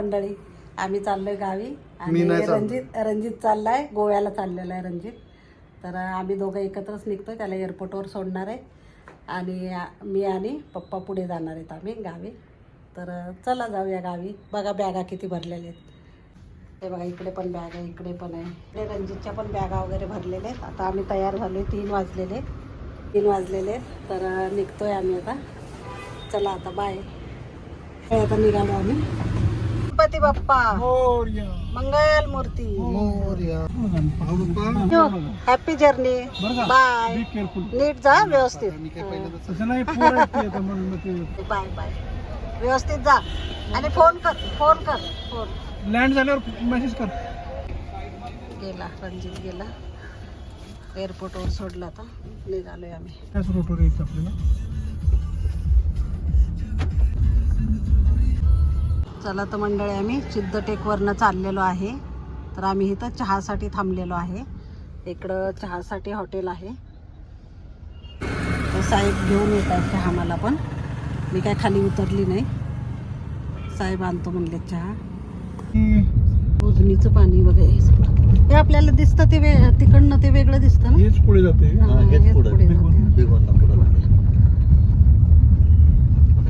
मंडळी आम्ही चाललोय गावी. आणि नाही चाललो. रणजित रणजित चाललाय गोव्याला चाललेला आहे रणजित. तर आम्ही दोघं एकत्रच निघतोय त्याला एअरपोर्टवर सोडणार आहे. आणि आ- मी आणि पप्पा पुढे जाणार आहेत आम्ही गावी. तर चला जाऊया गावी. बघा बॅगा किती भरलेल्या आहेत. हे बघा इकडे पण बॅग आहे इकडे पण आहे. इकडे रणजितच्या पण बॅगा वगैरे भरलेल्या आहेत. आता आम्ही तयार झालोय तीन वाजलेले तीन वाजलेले आहेत. तर निघतोय आम्ही आता. चला आता बाय आता निघालो आम्ही. गणपती बाप्पा. मंगल मूर्ती. हॅपी जर्नी बाय नीट जा व्यवस्थित. बाय बाय व्यवस्थित जा. आणि फोन कर फोन कर फोन लँड झाल्यावर मेसेज कर. गेला रणजित गेला. एअरपोर्टवर सोडला आता. निघालोय आम्ही. त्याच रोटवर यायचं आपल्याला. चला तर मंडळी आम्ही सिद्धटेकवरनं चाललेलो आहे. तर आम्ही इथं चहासाठी थांबलेलो आहे. इकडं चहासाठी हॉटेल आहे. तर साहेब घेऊन येत आहेत चहा मला पण. मी काय खाली उतरली नाही. साहेब आणतो म्हणले चहा. उजनीचं पाणी वगैरे. हे आपल्याला दिसतं ते वे तिकडनं ते वेगळं दिसतं ना? हेच पुढे जाते. हा, हेच पुढे जाते.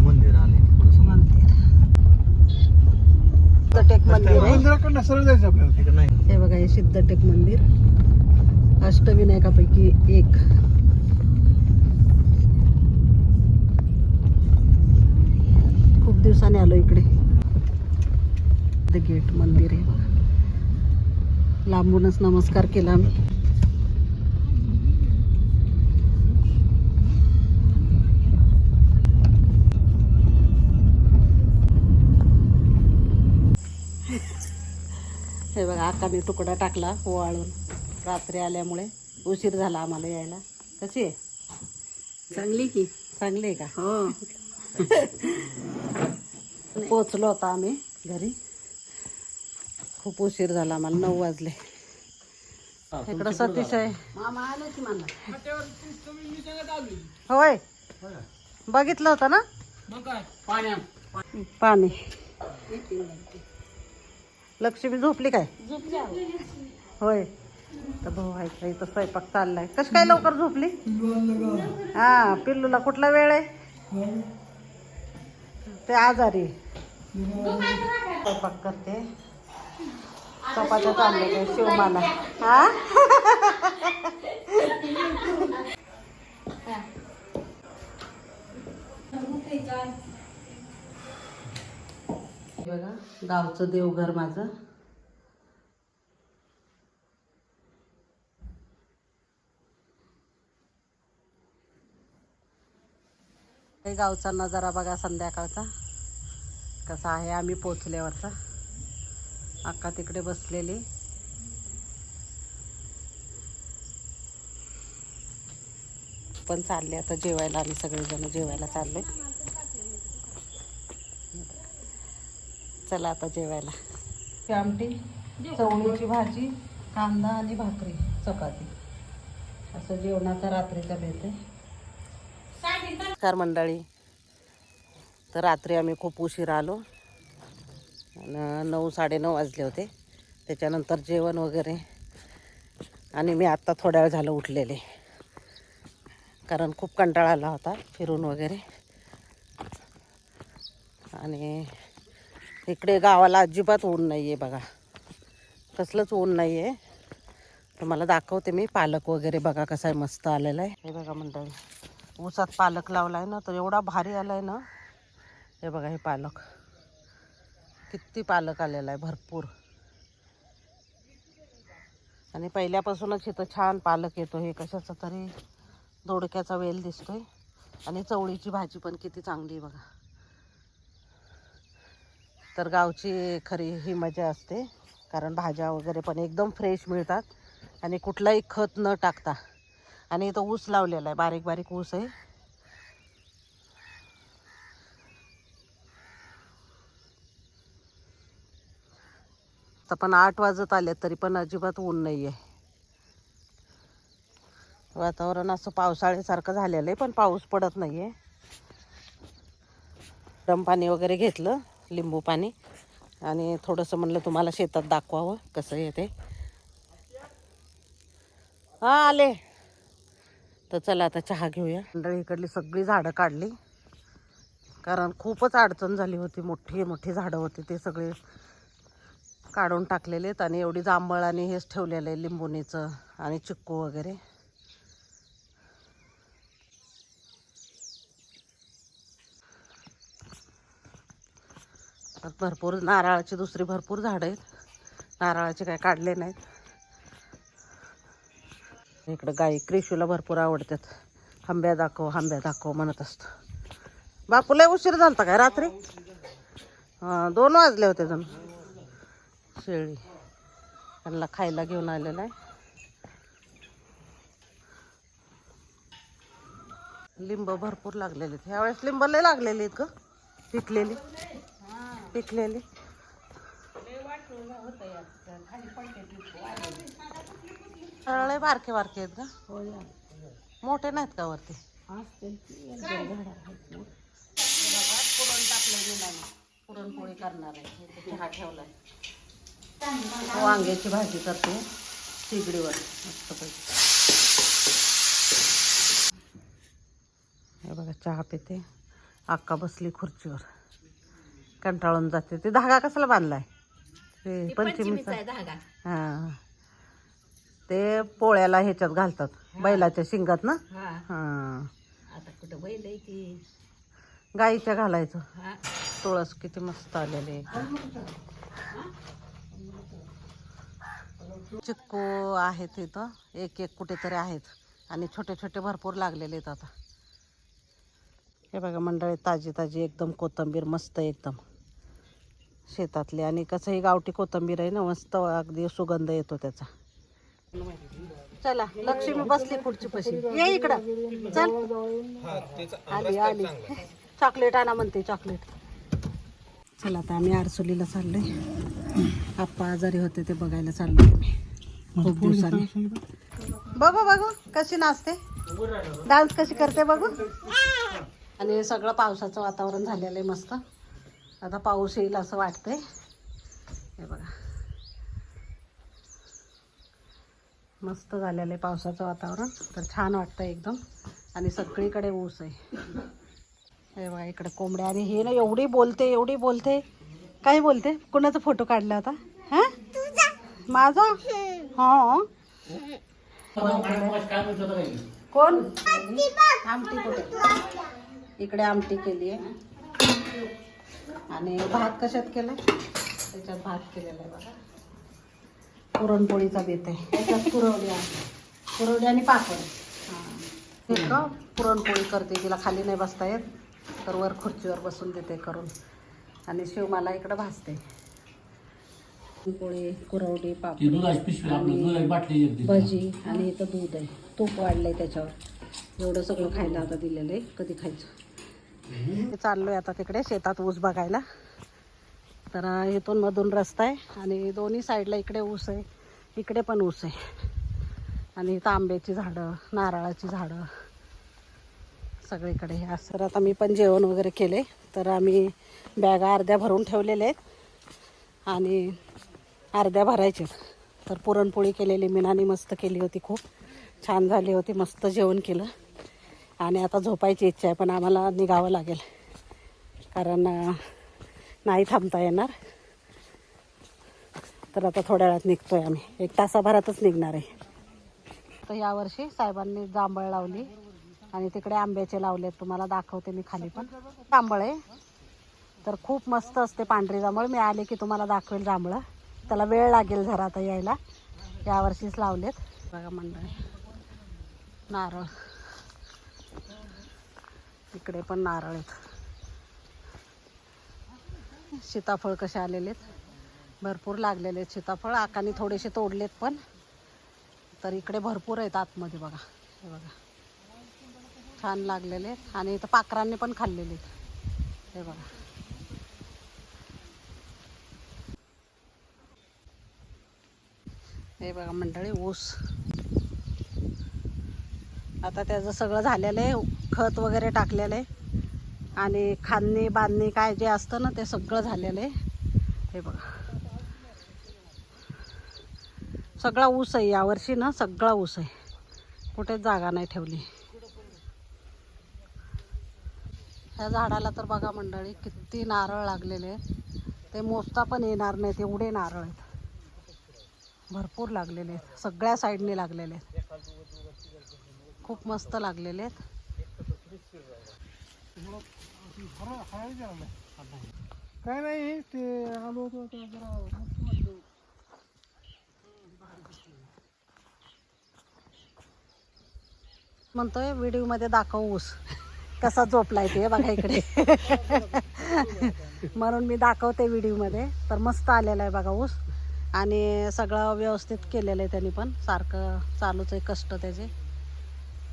मंदिर सिद्धटेक मंदिर. आहे मंदिराकडनं सरळ जायचं आपल्याला. हे बघा हे सिद्धटेक मंदिर. अष्टविनायकापैकी एक. खूप दिवसाने आलो इकडे. गेट मंदिर आहे बघा. लांबूनच नमस्कार केला आम्ही. हे बघा आकाने तुकडा टाकला ओवाळून. रात्री आल्यामुळे उशीर झाला आम्हाला यायला. कशी आहे? चांगली की. चांगली आहे का? हो. पोचलो होता आम्ही घरी. खूप उशीर झाला आम्हाला नऊ वाजले. इकडं सतीश आहे. होय. बघितलं होतं ना? पाणी. लक्ष्मी झोपली काय? होय. तर भाऊ व्हायचा इथं स्वयंपाक चाललाय. कशी काय लवकर झोपली? हा पिल्लूला कुठला वेळ आहे? ते आजारी. स्वयंपाक करते. चाललेल्या आहे शिवमाला हा? गावचं देवघर माझं. गावचा नजारा बघा संध्याकाळचा. कसा आहे आम्ही पोचल्यावरचा. अक्का तिकडे बसलेली. पण चालले आता जेवायला आम्ही सगळेजण जेवायला चालले चला आता जेवायला. आमटी चवळीची भाजी कांदा आणि भाकरी चपाती. असं जेवणाचा रात्रीचा बेत आहे. नमस्कार मंडळी. तर रात्री आम्ही खूप उशीर आलो. आणि नऊ साडेनऊ वाजले होते. त्याच्यानंतर जेवण वगैरे. आणि मी आत्ता थोड्या वेळ झालं उठलेले. कारण खूप कंटाळा आला होता फिरून वगैरे. आणि इकडे गावाला अजिबात ऊन नाही आहे बघा. कसलंच ऊन नाही आहे तुम्हाला मला दाखवते मी पालक वगैरे बघा कसा आहे मस्त आलेला आहे. हे बघा मंडळी ऊसात पालक लावला आहे ना तर एवढा भारी आला आहे ना. हे बघा हे पालक. किती पालक आलेला आहे भरपूर. आणि पहिल्यापासूनच इथं छान पालक येतो हे कशाचा तरी दोडक्याचा वेल दिसतोय. आणि चवळीची भाजी पण किती चांगली आहे बघा. तर गावची खरी ही मजा असते. कारण भाज्या वगैरे पण एकदम फ्रेश मिळतात. आणि कुठलाही खत न टाकता. आणि इथं ऊस लावलेला आहे. बारीक बारीक ऊस आहे. तर पण आठ वाजत आले तरी पण अजिबात ऊन नाही आहे वातावरण असं पावसाळ्यासारखं झालेलं आहे पण पाऊस पडत नाही आहे गरम पाणी वगैरे घेतलं. लिंबू पाणी. आणि थोडंसं म्हणलं तुम्हाला शेतात दाखवावं कसं आहे ते. हा आले. तर चला आता चहा घेऊया. मंडळी इकडली सगळी झाडं काढली. कारण खूपच अडचण झाली होती. मोठी मोठी झाडं होती. ते सगळे काढून टाकलेले आहेत आणि एवढी जांभळ आणि हेच ठेवलेलं आहे लिंबुणीचं आणि चिक्कू वगैरे. त्यात भरपूर नारळाची दुसरी भरपूर झाडं आहेत. नारळाचे काय काढले नाहीत. इकडं गाई क्रिशूला भरपूर आवडतात. आंब्या दाखव आंब्या दाखव म्हणत असतं. बापूला उशीर झालता काय रात्री? हां दोन वाजले होते जण. शेळी त्यांना खायला घेऊन आलेला आहे. लिंब भरपूर लागलेले आहेत. ह्यावेळेस लिंब लय लागलेली आहेत ग पिकलेली. पिकलेली. नारळ बारके बारके आहेत का मोठे नाहीत का वरती? पुरण टाकलं पुरणपोळी करणार आहे. चहा ठेवलाय. वांग्याची भाजी करते. शिगडीवर मस्तपैकी हे बघा चहा पिते. अक्का बसली खुर्चीवर. कंटाळून जाते. ते धागा कशाला बांधलाय? ते पंचमीचा. हा. ते पोळ्याला ह्याच्यात घालतात. बैलाच्या शिंगात ना? हा. आता कुठं बैल आहे की गाईच्या घालायचं. तुळस किती मस्त आलेले चिक्कू आहेत इथं. एक एक कुठेतरी आहेत. आणि छोटे छोटे भरपूर लागलेले आहेत आता. हे बघा मंडळी ताजी ताजी एकदम कोथंबीर मस्त एकदम. शेतातले. आणि कसं ही गावठी कोथंबीर आहे ना मस्त अगदी सुगंध येतो त्याचा. चला लक्ष्मी बसली पुढची पशी. ये इकडं. चल. आली आली. चॉकलेट आणा म्हणते चॉकलेट. चला आता आम्ही आरसोलीला चाललोय. आप्पा आजारी होते ते बघायला चाललोय आम्ही. खूप दिवसांनी. बघू बघू कशी नाचते. डान्स कशी करते बघू. आणि सगळं पावसाचं वातावरण झालेलं आहे मस्त. आता पाऊस येईल असं वाटतंय. हे बघा. मस्त झालेलं आहे पावसाचं वातावरण. तर छान वाटतं एकदम. आणि सगळीकडे ऊस आहे. हे बघा इकडे कोंबड्या. आणि हे ना एवढी बोलते एवढी बोलते. काय बोलते? कोणाचा फोटो काढला होता? हा? माझा? हा. कोण? आमटी कुठे? इकडे आमटी केली आहे. आणि भात कशात केला त्याच्यात भात केलेला आहे बघा. पुरणपोळीचा बेत आहे. त्याच्यात पुरवली आहे. पुरवली आणि पापड. हां. पुरणपोळी करते. तिला खाली नाही बसता येत तर वर खुर्चीवर बसून देते करून. आणि शिव मला इकडं भाजते. पोळी कुरवडी पापड. भजी. आणि इथं दूध आहे. तूप वाढलंय त्याच्यावर. एवढं सगळं खायला आता दिलेलं आहे. कधी खायचं? चाललोय आता तिकडे शेतात ऊस बघायला. तर इथून मधून रस्ता आहे आणि दोन्ही साईडला इकडे ऊस आहे इकडे पण ऊस आहे. आणि इथं आंब्याची झाडं नारळाची झाडं सगळीकडे. असं तर आता मी पण जेवण वगैरे केले तर आम्ही बॅगा अर्ध्या भरून ठेवलेल्या आहेत आणि अर्ध्या भरायचे तर पुरणपोळी केलेली मीनाने मस्त केली होती खूप. छान झाली होती मस्त जेवण केलं. आणि आता झोपायची इच्छा आहे पण आम्हाला निघावं लागेल. कारण नाही थांबता येणार. तर आता थोड्या वेळात निघतो आहे आम्ही. एक तासाभरातच निघणार आहे. तर यावर्षी साहेबांनी जांभळ लावली आणि तिकडे आंब्याचे लावलेत तुम्हाला दाखवते मी खाली पण. जांभळ आहे. तर खूप मस्त असते पांढरी जांभळ. मी आले की तुम्हाला दाखवेल जांभळं. त्याला वेळ लागेल जरा आता यायला. यावर्षीच लावलेत. बघा मंडळी. नारळ. इकडे पण नारळ आहेत. सीताफळ कसे आलेले आहेत? भरपूर लागलेले आहेत सीताफळ. आकाने थोडेसे तोडलेत पण. तर इकडे भरपूर आहेत आतमध्ये बघा. हे बघा. छान लागलेले आहेत. आणि इथं पाखरांनी पण खाल्लेले आहेत. हे बघा. हे बघा मंडळी ऊस. आता त्याचं सगळं झालेलं आहे. खत वगैरे टाकलेलं आहे. आणि खांदणी बांधणी काय जे असतं ना ते सगळं झालेलं आहे. हे बघा. सगळा ऊस आहे यावर्षी ना सगळा ऊस आहे. कुठेच जागा नाही ठेवली. ह्या झाडाला तर बघा मंडळी किती नारळ लागलेले आहेत. ते मोजता पण येणार नाहीत एवढे नारळ आहेत. भरपूर लागलेले आहेत. सगळ्या साईडने लागलेले आहेत. खूप मस्त लागलेले आहेत. काय नाही ते आलो होतो आता जरा मस्त वाटलं. म्हणतोय व्हिडिओमध्ये दाखव ऊस. कसा झोपलाय ते बघा इकडे. म्हणून मी दाखवते व्हिडिओमध्ये तर मस्त आलेला आहे बघा ऊस. आणि सगळं व्यवस्थित केलेलं आहे त्यांनी पण. सारखं चालूच आहे कष्ट त्याचे.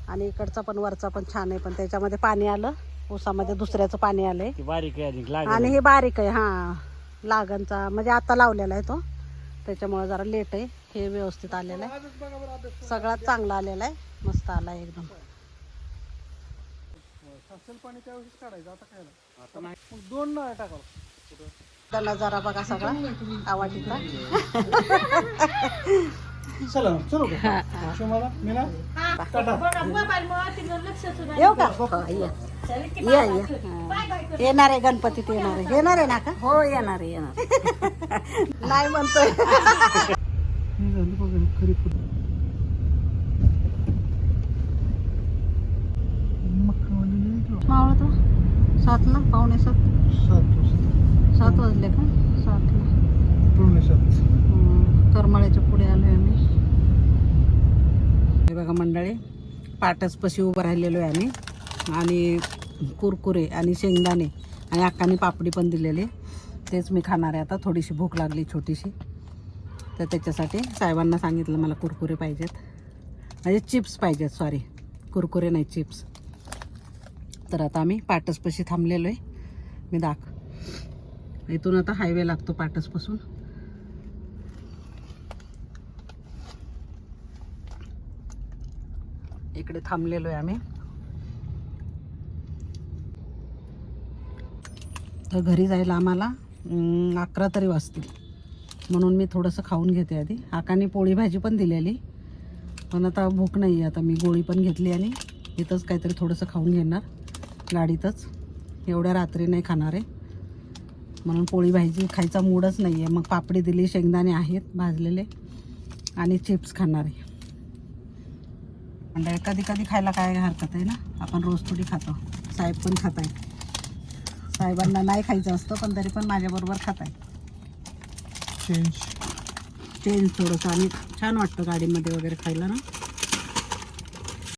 आणि इकडचा पण वरचा पण छान आहे. पण त्याच्यामध्ये पाणी आलं. ऊसामध्ये दुसऱ्याचं पाणी आलं आहे ती बारीक आहे अधिक आणि हे बारीक आहे हां. लागणचा म्हणजे आता लावलेला आहे तो. त्याच्यामुळे जरा लेट आहे. हे व्यवस्थित आलेलं आहे. सगळ्यात चांगला आलेला आहे. मस्त आला आहे एकदम. असेल पाणी त्यावेळेस काढायचं आता काय नाही. मग दोन नळ टाकावं. त्याला जरा बघा सगळा आवाजीचा चला चलो का मला मी ना येऊ का? हो, या. या या. हां. येणार आहे गणपतीत येणार आहे. येणार आहे ना का? हो येणार आहे, येणार नाही म्हणतोय. हे झालं बघा खरी फुलं मक्कावालेली आहे किंवा मावळा तो? सातला? पावणे सात? सात वाजता सात वाजले का? सातला. पावणे सात. हं, करमाळ्याच्या पुढे आलो आहे आम्ही. हे बघा मंडळी पाटसपाशी उभं राहिलेलो आहे आम्ही. आणि कुरकुरे आणि शेंगदाणे आणि अक्काने पापडी पण दिलेली. तेच मी खाणार आहे आता थोडीशी भूक लागली छोटीशी. तर त्याच्यासाठी साहेबांना सांगितलं मला कुरकुरे पाहिजेत. म्हणजे चिप्स पाहिजेत सॉरी कुरकुरे नाही चिप्स. तर आता आम्ही पाटसपाशी थांबलेलो आहे मी दाख. इथून आता हायवे लागतो पाटसपासून. इकडे थांबलेलो आहे आम्ही. तर घरी जायला आम्हाला अकरा तरी वाजतील. म्हणून मी थोडंसं खाऊन घेते आधी. आकाने पोळी भाजी पण दिलेली. पण आता भूक नाही आहे आता मी गोळी पण घेतली आणि इथंच काहीतरी थोडंसं खाऊन घेणार. गाडीतच. एवढ्या रात्री नाही खाणार आहे. म्हणून पोळी भाजी खायचा मूडच नाही आहे मग पापडी दिली शेंगदाणे आहेत भाजलेले आणि चिप्स खाणार आहे. म्हणजे कधी कधी खायला काय हरकत आहे ना? आपण रोज थोडी खातो. साहेब पण खात आहे साहेबांना नाही खायचं असतं पण तरी पण माझ्याबरोबर खात आहे चेंज चेंज थोडंसं आणि छान वाटतं गाडीमध्ये वगैरे खायला ना?